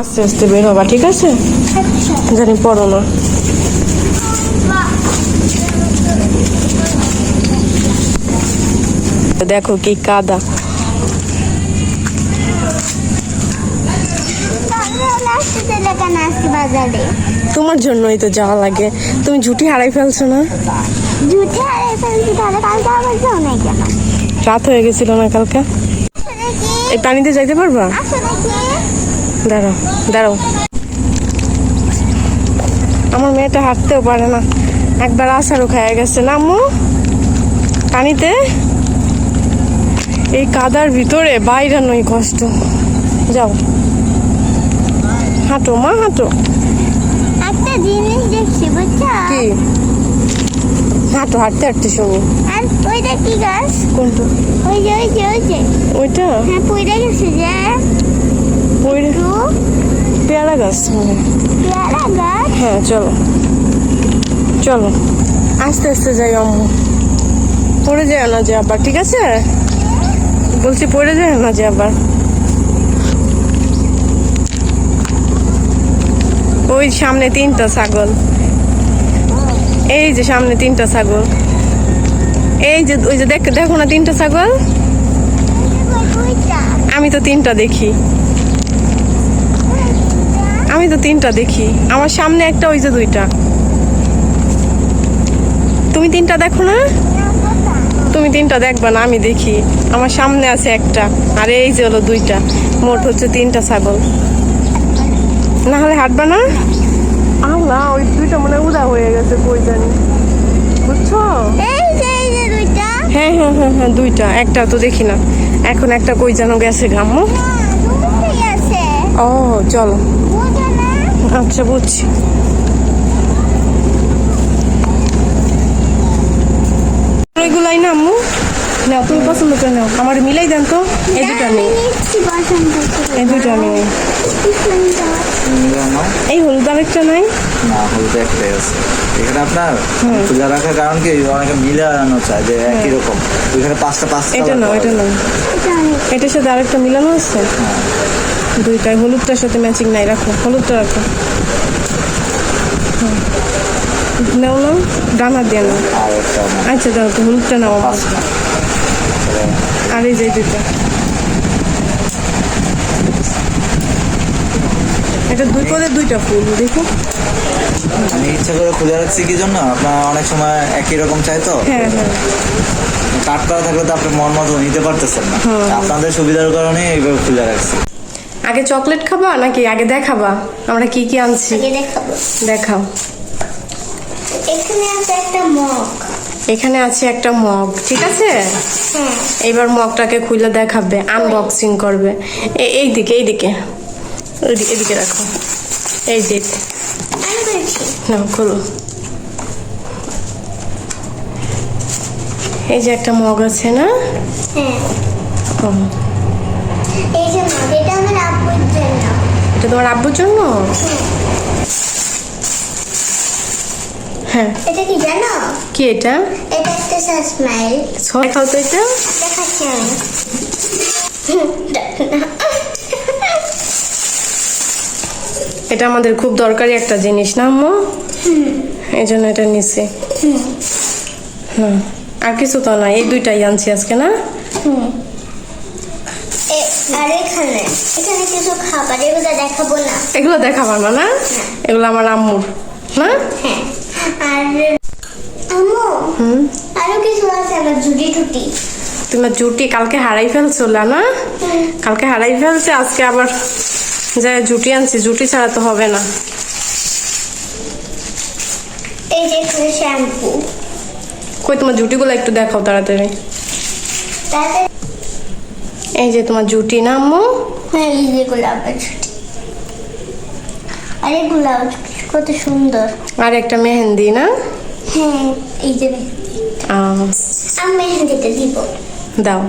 আস্তে আস্তে বের হবা, ঠিক আছে? জানি পড়ো না। দেখো কি কাদা। তোমার জন্যই তো যাওয়া লাগে। তুমি ঝুটি হারাই ফেলছো না? রাত হয়ে গেছিল না কালকে? এই পানিতে যাইতে পারবা? দাঁড়াও দাঁড়াও। আমার মেয়েটা হাঁটতেও পারে না। একবার আসারও খাইয়া গেছে। না আম্মু পানিতে এই কাদার ভিতরে বাইরে বাইরানোই কষ্ট। যাও। হাঁটো মা হাঁটো। একটা জিনিস দেখছি বুঝছ? কি? হাঁটো হাঁটতে হাঁটতে শুনি। আর ওইটা কি গাছ? কোনটা? ওই যে ওই যে ওই যে। ওইটা? হ্যাঁ পড়ে গেছে যে। পেয়ারা গাছ পেয়ারা গাছ? হ্যাঁ চলো। চলো। আস্তে আস্তে যাই আম্মু। পড়ে যায় না যে আবার ঠিক আছে? বলছি পড়ে যায় না যে আবার। ওই সামনে তিনটা ছাগল। এই যে সামনে তিনটা ছাগল। এই যে ওই যে দেখ দেখো না তিনটা ছাগল? আমি তো তিনটা দেখি। আমি তো তিনটা দেখি। আমার সামনে একটা ওই যে দুইটা। তুমি তিনটা দেখো না? তুমি তিনটা দেখবা না আমি দেখি। আমার সামনে আছে একটা আর এই যে হলো দুইটা। মোট হচ্ছে তিনটা ছাগল। না হলে হাঁটবা না? আল্লাহ ওই দুইটা মনে উদা হয়ে গেছে কই জানি। বুঝছ? এই যে এই যে দুইটা। হ্যাঁ হ্যাঁ হ্যাঁ হ্যাঁ দুইটা। একটা তো দেখি না। এখন একটা কই যেন গেছে দুটোই ও চলো। আচ্ছা বুঝছি। ওইগুলাই না আম্মু? নাও তুমি পছন্দ করে নাও। আমার মিলাই দেন তো এই দুটো নেই এই দুটো নেই এই হলুদ আরেকটা নাই? না হলুদ একটাই আছে। এখানে আপনার তুলে রাখার কারণ কি? অনেকে মিলে আনানো চায় যে একই রকম। ওইখানে পাঁচটা পাঁচটা এটা পাওয়া এটা অনেক এটার সাথে আরেকটা মিলানো আছে? দুইটাই হলুদটার সাথে ম্যাচিং নাই রাখো হলুদটা রাখো। হুম। নাও নাও ডানা দিয়ে নাও। আচ্ছা দাও তো হলুদটা নাও আর এই যে দুইটা। এটা দুই পদে দুইটা ফুল দেখো। আমি ইচ্ছা করে খুলে রাখছি কি জন্য? আপনার অনেক সময় একই রকম চাই তো? হ্যাঁ হ্যাঁ। কাট করা থাকলে তো আপনি মন মতো নিতে পারতেছেন না। আপনাদের সুবিধার কারণে এইভাবে খুলে রাখছি। আগে চকলেট খাবা নাকি আগে দেখাবা? আমরা কি কি আনছি? দেখাবো। দেখাও। এখানে আছে একটা মগ। এখানে আছে একটা মগ ঠিক আছে? এইবার মগটাকে খুলে দেখাবে আনবক্সিং করবে। এই দিকে এই দিকে ওইদিকে এদিকে রাখো। এই যে। না খোলো। এই যে একটা মগ আছে না? হ্যাঁ। এটা তোমার আব্বুর জন্য? হ্যাঁ। এটা কি জানো? কি এটা? এটা একটা স্মাইল দেখাও তো এটা। দেখাচ্ছি আমি। এটা আমাদের খুব দরকারি একটা জিনিস না আম্মু? এই জন্য এটা নিছি। হুম। আর কিছু তো না এই দুইটাই আনছি আজকে না? এ- আর এখানে এখানে কিছু খাবার এগুলো দেখাবো না। এগুলো দেখাবা না না? এগুলো আমার আম্মুর না? হ্যাঁ। আর আম্মু হুম? আরও কিছু আছে আমার ঝুটি টুটি। তোমার জুটি কালকে হারাই ফেলছো না? কালকে হারাই ফেলছে আজকে আবার যাই জুটি আনছি জুটি ছাড়া তো হবে না। এই যে শ্যাম্পু। কই তোমার জুটিগুলো একটু দেখাও তাড়াতাড়ি এই যে তোমার জুটি না আম্মু? হ্যাঁ এই যে গোলাপের জুটি। আরে গোলাপ কত সুন্দর। আর একটা মেহেন্দি না? হ্যাঁ এই যে মেহেন্দি। আমি মেহেন্দিটা দিব। দাও।